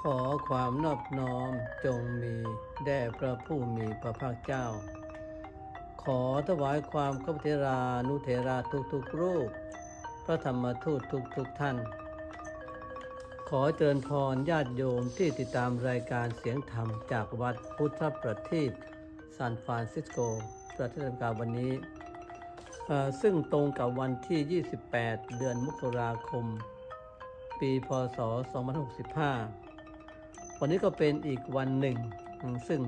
ขอความนอบน้อมจงมีแด่พระผู้มีพระภาคเจ้า ขอถวายความเคารพเทรานุเทราทุกทุกๆรูป พระธรรมทูตทุกทุกๆท่าน ขอเจริญพรญาติโยมที่ติดตามรายการเสียงธรรมจากวัดพุทธประทีปซานฟรานซิสโก ประเทศอเมริกาวันนี้ ซึ่งตรงกับวันที่ 28 เดือนมกราคม ปีพศ 2565 วันนี้ก็เป็นอีกวันหนึ่ง ซึ่ง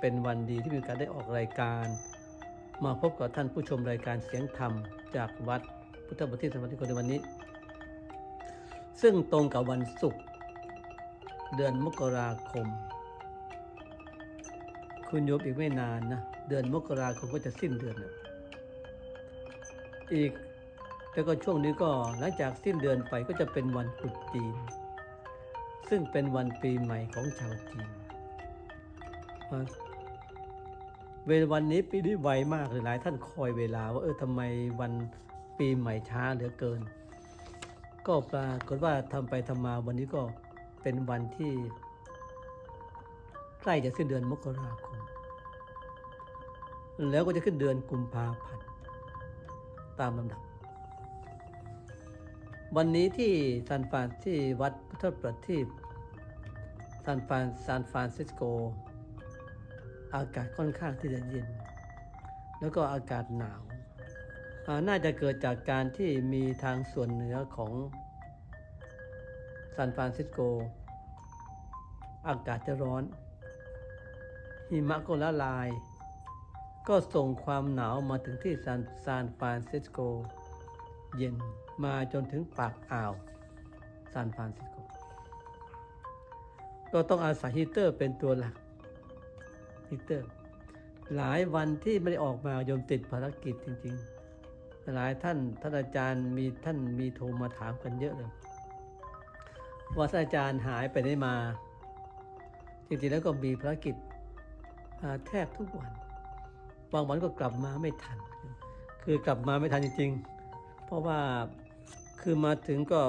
เป็นวันดีที่มีกาสได้ออกรายการ มาพบกับท่านผู้ชมรายการเสียงธรรม จากวัดพุทธประทีปสมาธิโกในวันนี้ ซึ่งตรงกับวันศุกร์เดือนมกราคม คุณโยมอีกไม่นานนะ เดือนมกราคมก็จะสิ้นเดือนแล้วอีกแล้วก็ช่วงนี้ก็หลังจากสิ้นเดือนไปก็จะเป็นวันตรุษจีน ซึ่งเป็นวันปีใหม่ของชาวจีนเวลาวันนี้ปีนี้ไวมากเลยหลายท่านคอยเวลาว่าเออทำไมวันปีใหม่ช้าเหลือเกิน ก็ปรากฏว่าทำไปทำมาวันนี้ก็เป็นวันที่ ใกล้จะสิ้นเดือนมกราคม แล้วก็จะขึ้นเดือนกุมภาพันธ์ตามลำดับ วันนี้ที่ซานฟรานที่วัดพุทธประทีปซานฟรานซานฟรานซิสโก อากาศค่อนข้างที่จะเย็น แล้วก็อากาศหนาวน่าจะเกิดจากการที่มีทางส่วนเหนือของซานฟรานซิสโก อากาศจะร้อน หิมะก็ละลาย ก็ส่งความหนาวมาถึงที่ซานซานฟรานซิสโก เย็น มาจนถึงปากอ่าวซานฟรานซิสโกก็ต้องอาศัยฮีเตอร์เป็นตัวหลักฮีเตอร์ หลายวันที่ไม่ได้ออกมาโยมติดภารกิจจริง ๆ หลายท่านท่านอาจารย์มีท่านมีโทรมาถามกันเยอะเลยว่าท่านอาจารย์หายไปได้มา จริงๆแล้วก็มีภารกิจแทบทุกวันบางวันก็กลับมาไม่ทัน คือกลับมาไม่ทันจริง ๆ เพราะว่า คือมาถึงก็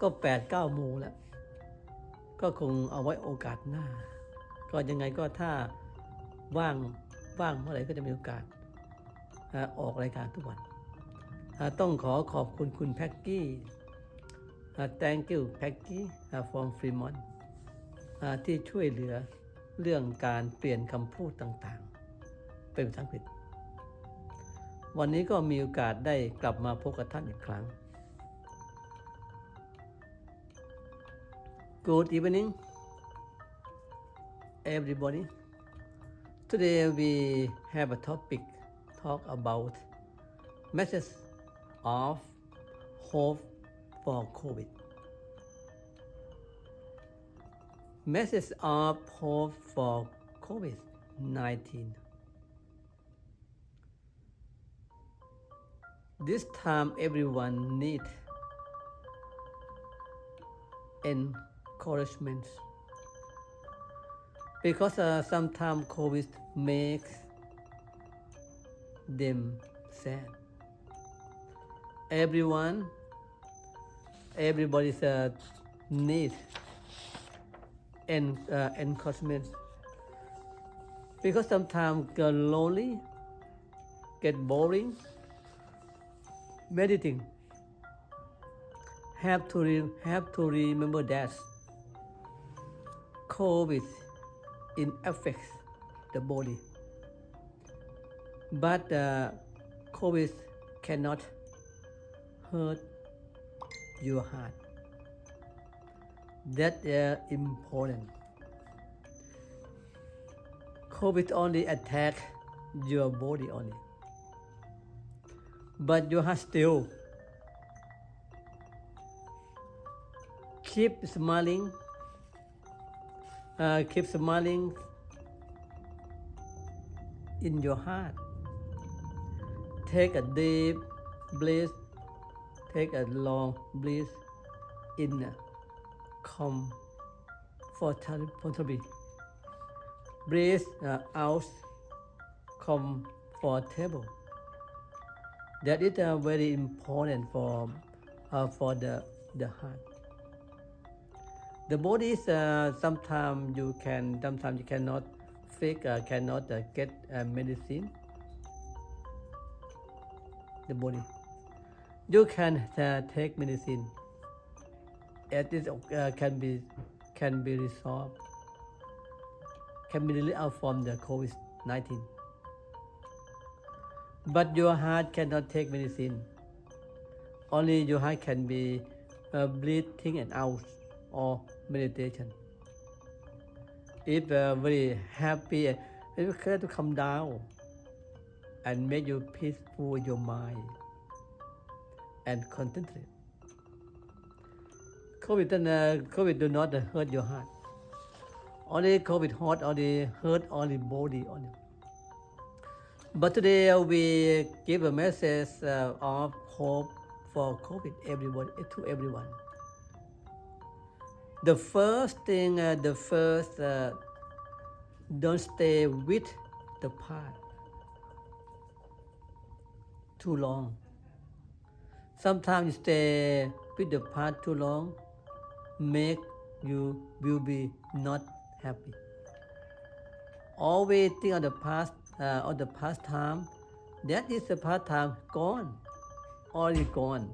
ก็แปดเก้าโมงแล้ว ก็คงเอาไว้โอกาสหน้า ก็ยังไงก็ถ้าว่างว่างเมื่อไหร่ก็จะมีโอกาสออกรายการทุกวัน ต้องขอขอบคุณคุณแพ็กกี้ thank you แพ็กกี้ from Fremont ที่ช่วยเหลือเรื่องการเปลี่ยนคำพูดต่างๆ เป็นภาษาอังกฤษ วันนี้ก็มีโอกาสได้กลับมาพบกับท่านอีกครั้ง Good evening, everybody. Today we have a topic talk about message of hope for COVID. Message of hope for COVID-19. This time everyone need encouragement because uh, sometimes COVID makes them sad. Everyone, everybody's uh, need and uh, encouragement because sometimes get lonely, get boring, meditating have to re- have to remember that COVID in affects the body, but uh, COVID cannot hurt your heart. That is important. COVID only attack your body only, but you have to keep smiling uh, keep smiling in your heart. Take a deep breath take a long breath in comfortably breathe uh, out comfortable that is uh, very important for uh, for the the heart. The body is uh, sometimes you can sometimes you cannot fake uh, cannot uh, get uh, medicine. The body you can uh, take medicine. It is uh, can be can be resolved can be out from the COVID 19. But your heart cannot take medicine. Only your heart can be uh, breathing and out or meditation. If uh, very happy, it will to come down and make you peaceful your mind and concentrate. COVID, uh, COVID do not hurt your heart. Only COVID hurt only hurt only body only. But today we give a message uh, of hope for COVID everyone to everyone. The first thing, uh, the first, uh, don't stay with the past too long. Sometimes you stay with the past too long, make you will be not happy. Always think of the past, uh, of the past time. That is the past time gone, already gone.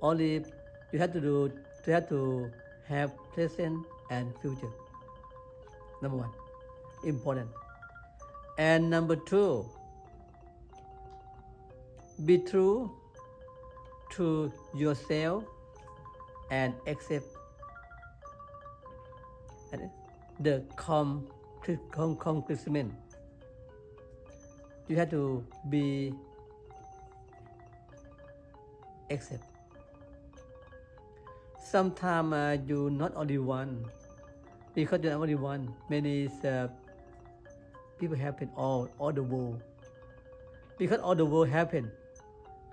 Only you have to do, you have to have present and future. Number one, important. And number two, be true to yourself and accept the com- com- accomplishment. You have to be accept. Sometimes uh, you not only one, because you're not only one. Many uh, people happen all all the world. Because all the world happen,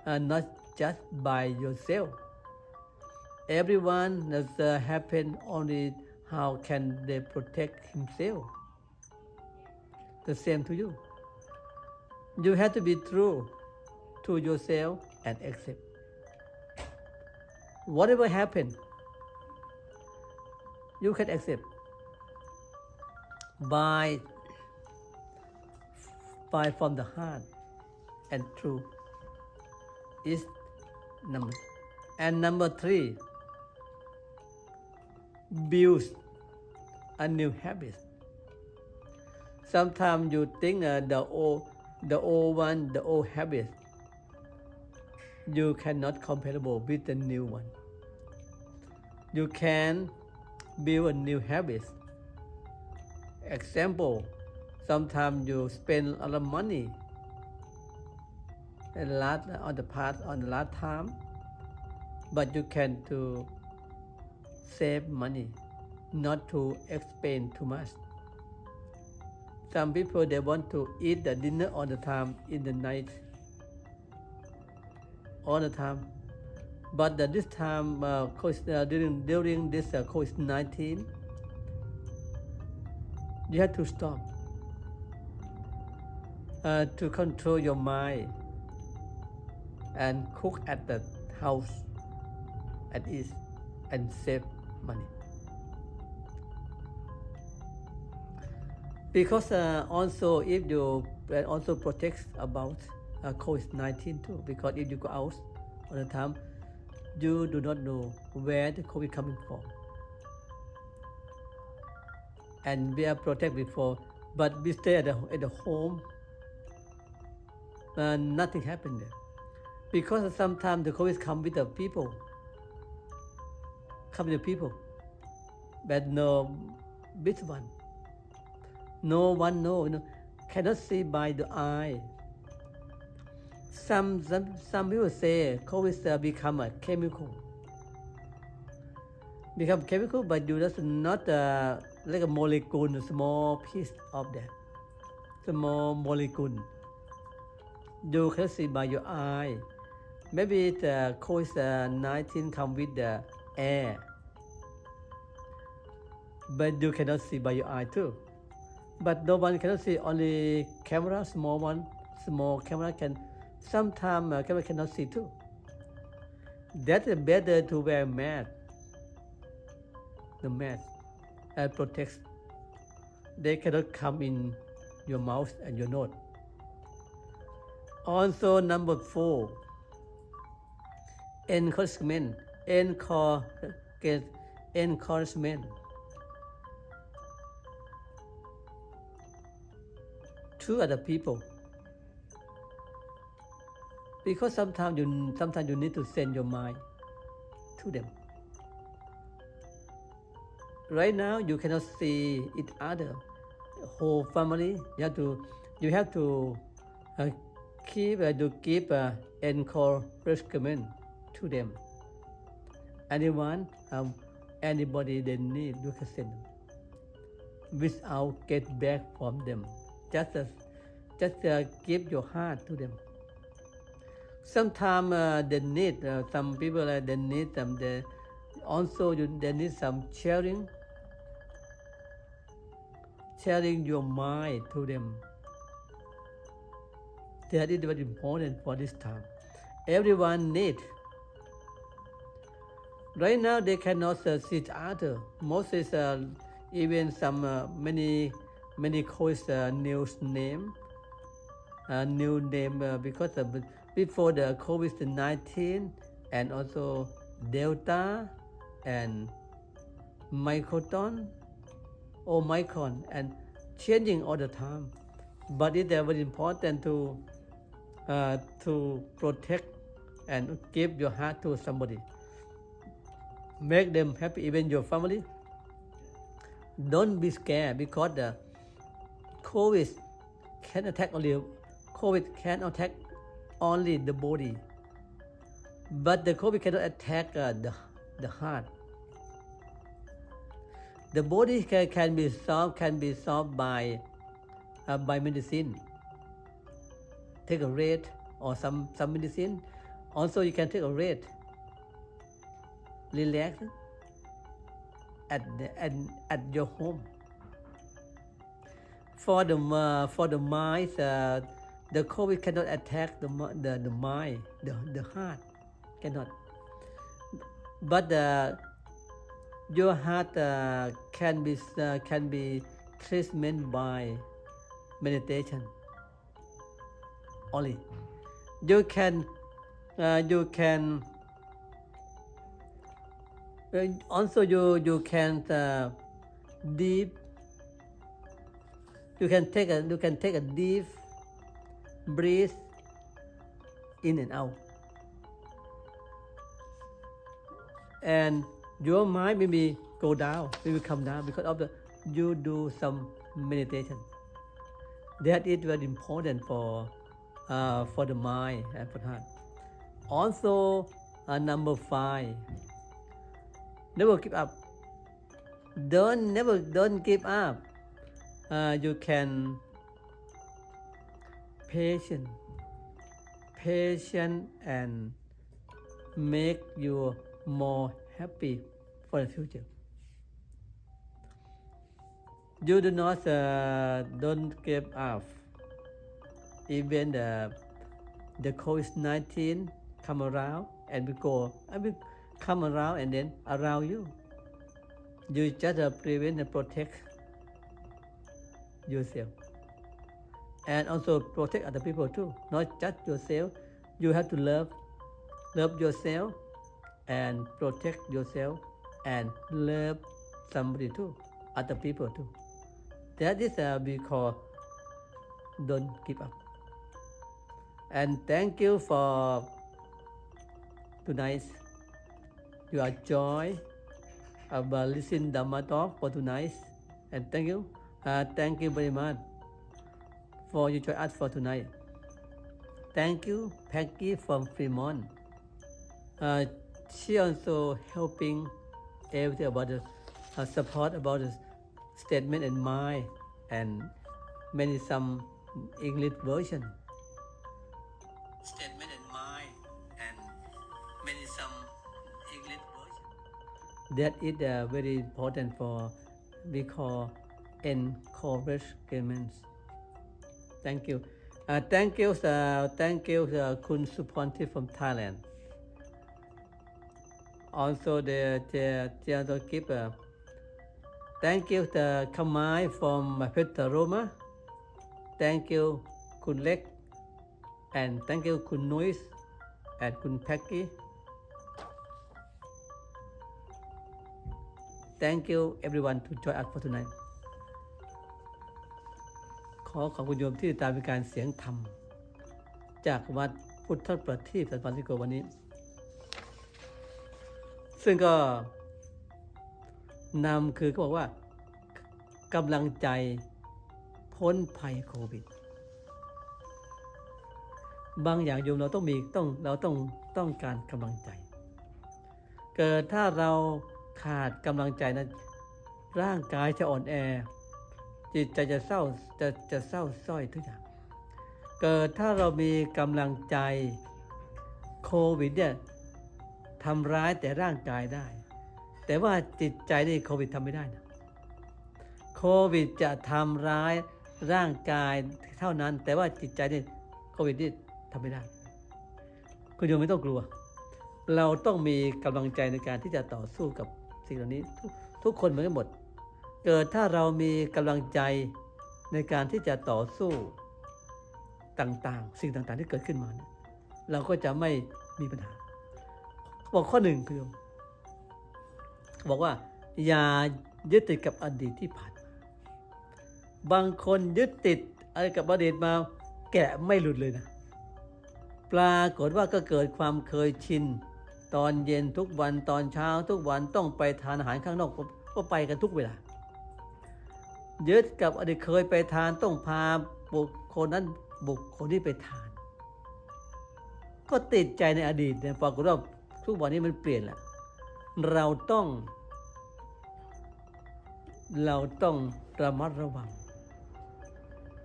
uh, not just by yourself. Everyone does uh, happen only how can they protect himself. The same to you. You have to be true to yourself and accept. Whatever happen, you can accept by by from the heart and true is number and number three build a new habit sometimes you think uh, the old the old one the old habit you cannot compatible with the new one. You can build a new habit. Example sometimes you spend a lot of money and lot on the past on the last time but you can to save money not to expend too much some people they want to eat the dinner all the time in the night. All the time. But uh, this time uh, COVID, uh, during during this uh, COVID nineteen you have to stop. Uh, to control your mind and cook at the house at ease and save money. Because uh, also if you uh, also protect about uh, COVID-19 too, because if you go out all the time, you do not know where the COVID coming from. And we are protected before, but we stay at the, at the home, uh, nothing happened there because sometimes the COVID come with the people, come with the people, but no which one. No one know, no, cannot see by the eye. Some some, some people say COVID uh, become a chemical. Become chemical, but you just not uh, like a molecule, a small piece of that, small molecule. You can see by your eye. Maybe the COVID-19 come with the air, but you cannot see by your eye too. But no one cannot see, only camera, small one, small camera can, sometimes uh, camera cannot see too. That's better to wear mask. The mask and protects. They cannot come in your mouth and your nose. Also, number four, encouragement. Encourage, encouragement. To other people. Because sometimes you sometimes you need to send your mind to them. Right now you cannot see each other, whole family. You have to you have to uh, keep uh, to give uh, encouragement to them. Anyone, um, anybody they need, you can send them without get back from them. Just uh, just uh, give your heart to them. Sometimes uh, they need uh, some people uh, they need some they also they need some sharing sharing your mind to them. That is very important for this time. Everyone need. Right now they cannot uh, see each other. Most is uh, even some uh, many many call it uh, new name, uh, new name uh, because before the COVID-19 and also Delta and Microton or Micron and changing all the time. But it's very important to uh, to protect and give your heart to somebody. Make them happy, even your family. Don't be scared because the COVID can attack only COVID can attack only the body, but the COVID cannot attack uh, the the heart. The body can, can be solved can be solved by uh, by medicine. Take a rest or some some medicine. Also, you can take a rest. Relax at the, at, at your home for the uh, for the mind, uh, the COVID cannot attack the the, the mind, the, the heart cannot. But uh, your heart uh, can be uh, can be treatment by meditation only. You can uh, you can uh, also you you can uh, deep you can take a you can take a deep breath in and out. And your mind maybe go down maybe come down because of the you do some meditation. That is very important for uh, for the mind and for the heart. Also uh, number five never give up. Don't never don't give up uh, you can patient patient and make you more happy for the future. You do not uh, don't give up. Even the the covid-19 come around and we go and will come around and then around you. You just uh, prevent and protect yourself. And also protect other people too. Not just yourself. You have to love love yourself and protect yourself and love somebody too other people too. That is uh, we call don't give up. And thank you for tonight your joy about listening Dhamma talk for tonight and thank you uh, thank you very much for you join us for tonight. Thank you, Peggy from Fremont. Uh, she also helping everything about the uh, support about the statement and mind and many some English version. Statement and mind and many some English version. That is uh, very important for in Corvus Gamings. Thank you. Uh, thank you, uh, thank you, uh, Kun Suponti from Thailand. Also, the the, the keeper. Thank you, the Kamai from Peter Roma. Thank you, Kun Lek, and thank you, Kun Noise, and Kun Peggy. Thank you, everyone, to join us for tonight. อขอบคุณโยมที่ติดตามเป็นการเสียงธรรม จากวัดพุทธประทีปสันฟรานซิโกวันนี้ ซึ่งก็นำคือเขาบอกว่ากำลังใจพ้นภัยโควิด บางอย่างโยมเราต้องมีต้องเราต้องต้องการกำลังใจ เกิดถ้าเราขาดกำลังใจนะร่างกายจะอ่อนแอ จิตใจจะเศร้าจะจะเศร้าสร้อยทุกอย่าง เกิดถ้าเรามีกำลังใจโควิดเนี่ยทำร้ายแต่ร่างกายได้ แต่ว่าจิตใจนี่โควิดทำไม่ได้นะโควิดจะทำร้ายร่างกายเท่านั้น แต่ว่าจิตใจนี่โควิดนี่ทำไม่ได้ คุณโยมไม่ต้องกลัว เราต้องมีกำลังใจในการที่จะต่อสู้กับสิ่งเหล่านี้ ทุกคนเหมือนกันหมด เกิดถ้าเรามีกำลังใจในการที่จะต่อสู้ต่างๆ สิ่งต่างๆที่เกิดขึ้นมาเนี่ยเราก็จะไม่มีปัญหา บอกข้อหนึ่งคือ บอกว่า อย่ายึดติดกับอดีตที่ผ่านมาบางคนยึดติดอะไรกับอดีตมา แกะไม่หลุดเลยนะ ปรากฏว่าก็เกิดความเคยชิน ตอนเย็นทุกวันตอนเช้าทุกวันต้องไปทานอาหารข้างนอกก็ก็ไปกันทุกเวลา ยึดกับอดีตเคยไปทานต้องพาบุคคลนั้นบุคคลที่ไปทาน ก็ติดใจในอดีตเนี่ยปรากฏว่าทุกวันนี้มันเปลี่ยนละเราต้อง เราต้องระมัดระวัง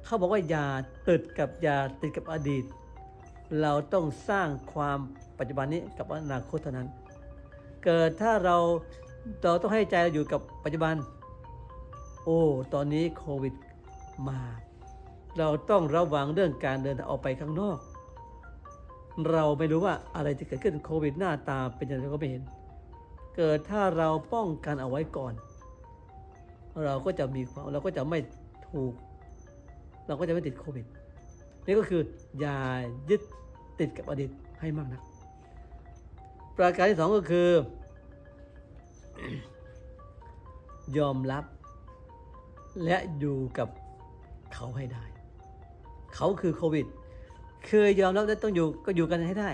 เขาบอกว่าอย่าติดกับอย่าติดกับอดีต เราต้องสร้างความปัจจุบันนี้กับอนาคตเท่านั้น เกิดถ้าเราเราต้องให้ใจเราอยู่กับปัจจุบัน อ้ ตอนนี้โควิดมา เราต้องระวังเรื่องการเดินออกไปข้างนอก เราไม่รู้ว่าอะไรจะเกิดขึ้นโควิดหน้าตาเป็นย่างไรก็ไม่เห็น เกิดถ้าเราป้องกันเอาไว้ก่อน เราก็จะมีความเราก็จะไม่ถูก เราก็จะไม่ติดโควิด นี่ก็คืออย่ายึดติดกับอดีตให้มากนะประการที่สองก็คือ ยอมรับ และอยู่กับเขาให้ได้ เขาคือโควิด เคยยอมรับและต้องอยู่ก็อยู่กันให้ได้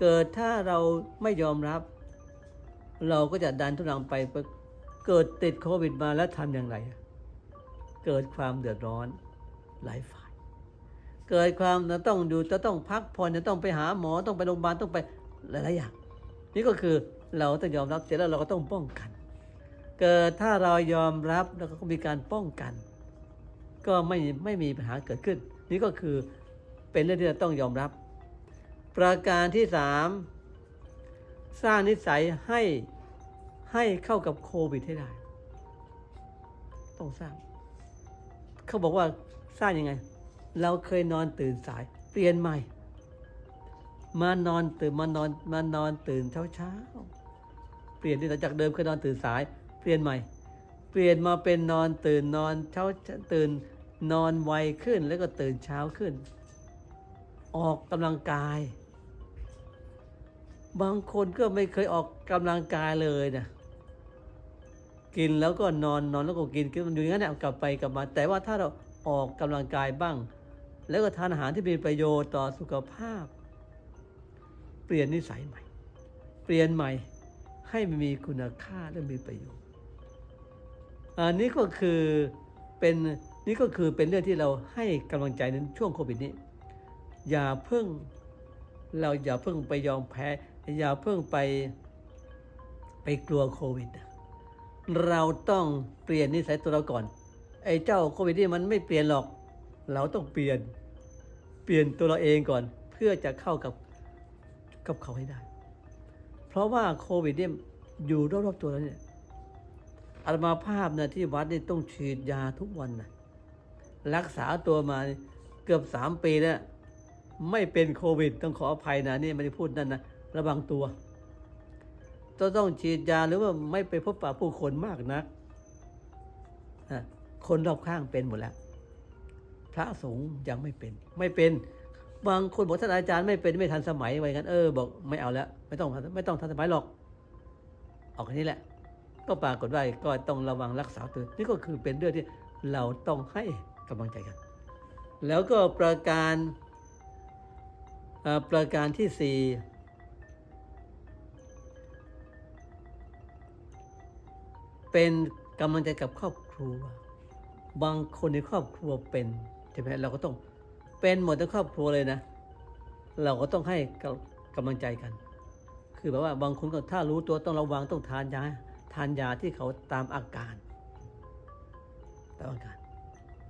เกิดถ้าเราไม่ยอมรับ เราก็จะดันทุรังไปเกิดติดโควิดมาแล้วทำอย่างไร เกิดความเดือดร้อนหลายฝ่าย เกิดความจะต้องอยู่จะต้องพักผ่อนจะต้องไปหาหมอต้องไปโรงพยาบาลต้องไปหลายๆอย่าง นี่ก็คือเราต้องยอมรับเสร็จแล้วเราก็ต้องป้องกัน เกิดถ้าเรายอมรับแล้วก็มีการป้องกัน ก็ไม่ไม่มีปัญหาเกิดขึ้น นี่ก็คือเป็นเรื่องที่เราต้องยอมรับ ประการที่สามสร้างนิสัยให้ให้เข้ากับโควิดให้ได้ ต้องสร้าง เขาบอกว่าสร้างยังไง เราเคยนอนตื่นสาย เปลี่ยนใหม่ มานอนตื่นมานอนมานอนตื่นเช้าเช้าเปลี่ยนที่จากเดิมเคยนอนตื่นสาย ปลี่ยนใหม่ เปลี่ยนมาเป็นนอนตื่นนอนเช้าตื่นนอนไวขึ้นแล้วก็ตื่นเช้าขึ้น ออกกำลังกาย บางคนก็ไม่เคยออกกำลังกายเลยนะกินแล้วก็นอนนอนแล้วก็กินกินมันอยู่อย่างนั้นแหละกลับไปกลับมา แต่ว่าถ้าเราออกกำลังกายบ้าง แล้วก็ทานอาหารที่มีประโยชน์ต่อสุขภาพ เปลี่ยนนิสัยใหม่ เปลี่ยนใหม่ให้มันมีคุณค่าและมีประโยชน์ อันนี้ก็คือเป็นนี่ก็คือเป็นเรื่องที่เราให้กำลังใจในช่วงโควิดนี้ อย่าเพิ่งเราอย่าเพิ่งไปยอมแพ้ อย่าเพิ่งไปไปกลัวโควิด เราต้องเปลี่ยนนิสัยตัวเราก่อน ไอ้เจ้าโควิดนี่มันไม่เปลี่ยนหรอก เราต้องเปลี่ยน เปลี่ยนตัวเราเองก่อน เพื่อจะเข้ากับกับเขาให้ได้ เพราะว่าโควิดเนี่ยอยู่รอบๆตัวเราเนี่ย อาตมาภาพนะที่วัดนี่ต้องฉีดยาทุกวันนะรักษาตัวมาเกือบสามปีแล้วไม่เป็นโควิด ต้องขออภัยนะนี่ไม่ได้พูดนั่นนะระวังตัวจะต้องฉีดยาหรือว่าไม่ไปพบปะผู้คนมากนักคนรอบข้างเป็นหมดแล้ว พระสงฆ์ยังไม่เป็น ไม่เป็นบางคนบอกท่านอาจารย์ไม่เป็นไม่ทันสมัยไว้กันเออบอกไม่เอาแล้ว ไม่ต้องไม่ต้องทันสมัยหรอก ออกแค่นี้แหละ ก็ปรากฏว่าก็ต้องระวังรักษาตัว นี่ก็คือเป็นเรื่องที่เราต้องให้กำลังใจกัน แล้วก็ประการประการที่สี่เป็นกำลังใจกับครอบครัว บางคนในครอบครัวเป็นใช่ไหมเราก็ต้องเป็นหมดทั้งครอบครัวเลยนะ เราก็ต้องให้กำกำลังใจกัน คือแบบว่าบางคนก็ถ้ารู้ตัวต้องระวังต้องทานยา ทานยาที่เขาตามอาการตามอาการ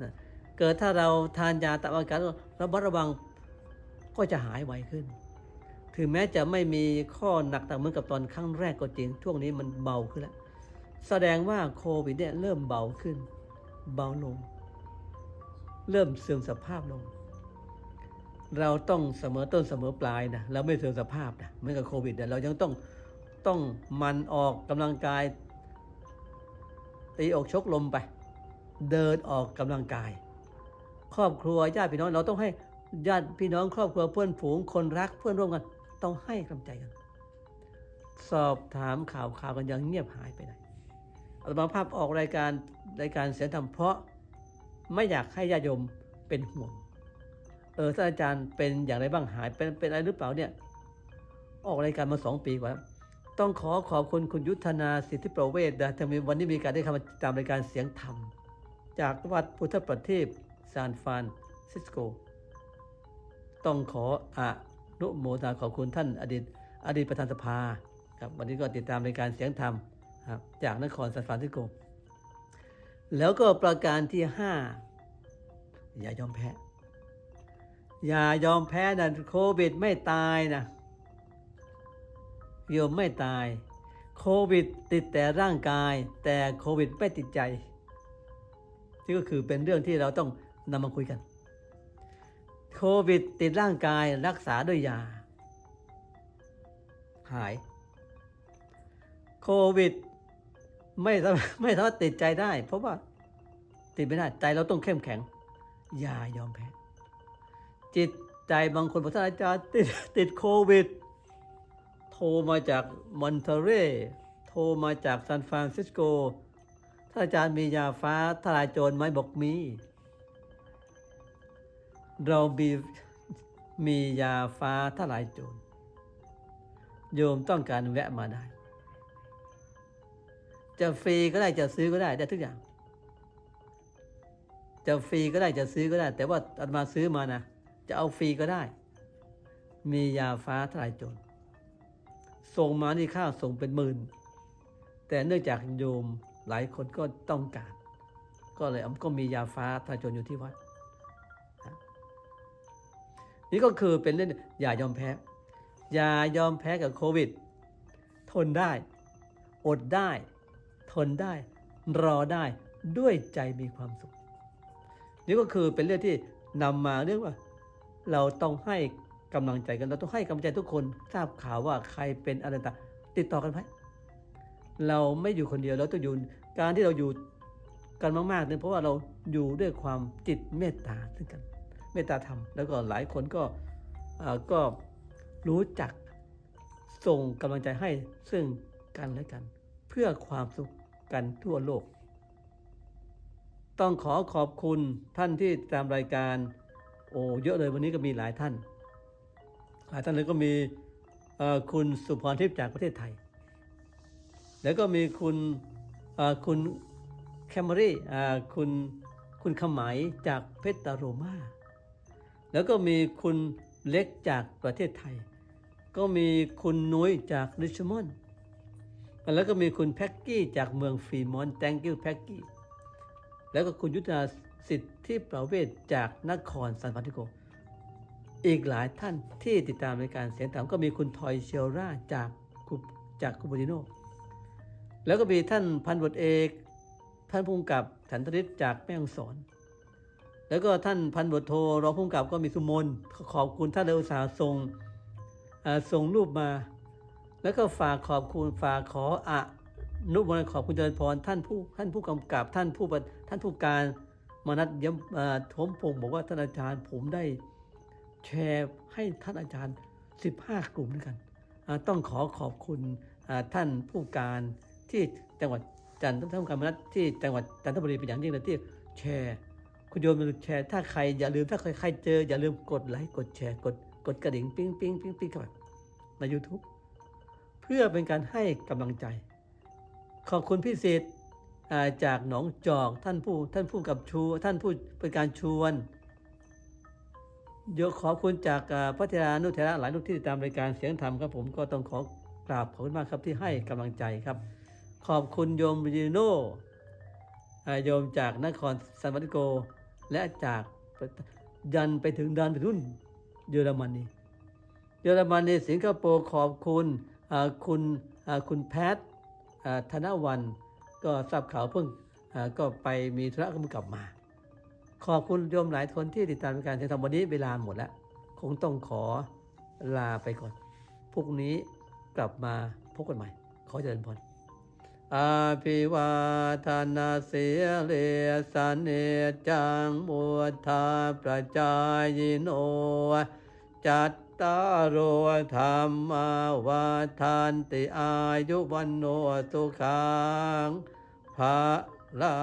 นะเกิดถ้าเราทานยาตามอาการระมัดระวังก็จะหายไวขึ้น ถึงแม้จะไม่มีข้อหนักต่างเหมือนกับตอนครั้งแรกก็จริงช่วงนี้มันเบาขึ้นแล้วแสดงว่าโควิดเนี่ยเริ่มเบาขึ้น เบาลง เริ่มเสื่อมสภาพลง เราต้องเสมอต้นเสมอปลายนะเราไม่เสื่อมสภาพนะเหมือนกับโควิดเนี่ยเรายังต้อง ต้องมันออกกำลังกาย ตีอกชกลมไป เดินออกกำลังกาย ครอบครัวญาติพี่น้องเราต้องให้ญาติพี่น้องครอบครัวเพื่อนฝูงคนรักเพื่อนร่วมกันต้องให้กำลังใจกัน สอบถามข่าวข่าวกันยังเงียบหายไปไหนอาตมาภาพออกรายการรายการเสียงธรรมเพราะไม่อยากให้ญาติโยมเป็นห่วง เออท่านอาจารย์เป็นอย่างไรบ้างหายเป็นเป็นอะไรหรือเปล่าเนี่ย ออกรายการมาสองปีกว่าแล้ว ต้องขอขอบคุณคุณยุทธนาสิทธิประเวศนะที่วันนี้มีการได้เข้ามาตามรายการเสียงธรรม จากวัดพุทธประทีปซานฟรานซิสโก ต้องขออนุโมทนาขอบคุณท่านอดีตอดีตประธานสภาครับวันนี้ก็ติดตามรายการเสียงธรรมครับจากนครซานฟรานซิสโก แล้วก็ประการที่ห้าอย่ายอมแพ้ อย่ายอมแพ้นะโควิดไม่ตายนะ โยมไม่ตาย โควิดติดแต่ร่างกาย แต่โควิดไม่ติดใจ ที่ก็คือเป็นเรื่องที่เราต้องนำมาคุยกัน โควิดติดร่างกายรักษาด้วยยา หาย โควิดไม่สามารถไม่สามารถติดใจได้ เพราะว่าติดไม่ได้ใจเราต้องเข้มแข็ง อย่ายอมแพ้จิตใจบางคนบอกท่านอาจารย์ติดติดโควิด โทรมาจากมอนเทเรโทรมาจากซานฟรานซิสโกท่านอาจารย์มียาฟ้าทลายโจรไหมบอกมี เรามีมียาฟ้าทลายโจร โยมต้องการแวะมาได้ จะฟรีก็ได้จะซื้อก็ได้ได้ทุกอย่าง จะฟรีก็ได้จะซื้อก็ได้ แต่ว่าอาตมาซื้อมานะ จะเอาฟรีก็ได้ มียาฟ้าทลายโจร ส่งมาที่ข้าส่งเป็นหมื่น แต่เนื่องจากโยมหลายคนก็ต้องการ ก็เลยก็มียาฟ้าทายโจรอยู่ที่วัดนะนี่ก็คือเป็นเรื่องอย่ายอมแพ้ อย่ายอมแพ้กับโควิด ทนได้ อดได้ ทนได้ รอได้ด้วยใจมีความสุข นี่ก็คือเป็นเรื่องที่นำมาเรื่องว่า เราต้องให้ กำลังใจกันเราต้องให้กำลังใจทุกคน ทราบข่าวว่าใครเป็นอะไรต่างติดต่อกันไหมเราไม่อยู่คนเดียวเราต้องอยู่การที่เราอยู่กันมากๆเนี่ยเพราะว่าเราอยู่ด้วยความจิตเมตตาซึ่งกัน เมตตาธรรม แล้วก็หลายคนก็ก็รู้จักส่งกำลังใจให้ซึ่งกันและกัน เพื่อความสุขกันทั่วโลก ต้องขอขอบคุณท่านที่ตามรายการ โอ้เยอะเลยวันนี้ก็มีหลายท่าน ท่านเลยก็มีคุณสุพรทิพย์จากประเทศไทย แล้วก็มีคุณคุณแคมรี่คุณคุณขมายจากเพชรตาโรมาแล้วก็มีคุณเล็กจากประเทศไทย ก็มีคุณนุ้ยจากริชมอนด์แล้วก็มีคุณแพ็กกี้จากเมืองฟรีมอนต์ thank you แพ็กกี้แล้วก็คุณยุทธนาสิทธิประเวศจากนครซานฟรานซิสโก อีกหลายท่านที่ติดตามในการเสียงถามก็มีคุณทอยเชลราจากคุจากคูบูติโนแล้วก็มีท่านพันบทเอก ท่านผู้กำกับฉันทริศจากแม่ฮ่องสอน แล้วก็ท่านพันบทโทรองผู้กำกับก็มีสุมนขอบคุณท่านเลอุสาส่งส่งรูปมา แล้วก็ฝากขอบคุณฝากขออะนุโมทนาขอบคุณเจริญพรท่านผู้ท่านผู้กำกับท่านผู้ท่านผู้การมนัดย้มเอ่อมพงศ์บอกว่าท่านอาจารย์ผมได้ แชร์ให้ท่านอาจารย์ 15 กลุ่มด้วยกันต้องขอขอบคุณท่านผู้การที่จังหวัดจันทร์ท่านผู้การมนัดที่จังหวัดจันทบุรีเป็นอย่างยิ่งเลยที่แชร์ คุณโยมอย่าลืมแชร์ ถ้าใครอย่าลืมถ้าใครใครเจอ อย่าลืมกดไลค์กดแชร์กดกดกระดิ่งปิ้งปิ้งปิ้งปิ้งเข้าไปใน YouTube เพื่อเป็นการให้กำลังใจ ขอบคุณพิเศษจากหนองจอกท่านผู้ท่านผู้กับชู ท่านผู้เป็นการชวน เดี๋ยขอบคุณจากพระเทรานุเทระหลายลูกที่ติดตามรายการเสียงธรรมครับผมก็ต้องขอกราบขอบคุณมากครับที่ให้กำลังใจครับ ขอบคุณโยมวิโนโยมจากนครซานฟรานซิโก และจากยันไปถึงดันไปรุ่นเยอรมนีเยอรมนีสิงคโปร์ขอบคุณคุณคุณแพทธนวันก็ทราบข่าวเพิ่งก็ไปมีธุระก็เพิ่งกลับมา ขอบคุณโยมหลายคนที่ติดตามรายการที่ทำวันนี้เวลาหมดแล้ว คงต้องขอลาไปก่อน พรุ่งนี้กลับมาพบกันใหม่ ขอเจริญพรอาภิวาทนาเสียเลสันเนจังมุทาประจายโน จัตตารโอธรรมาวาทานติอายุวันโนสุขังภาลา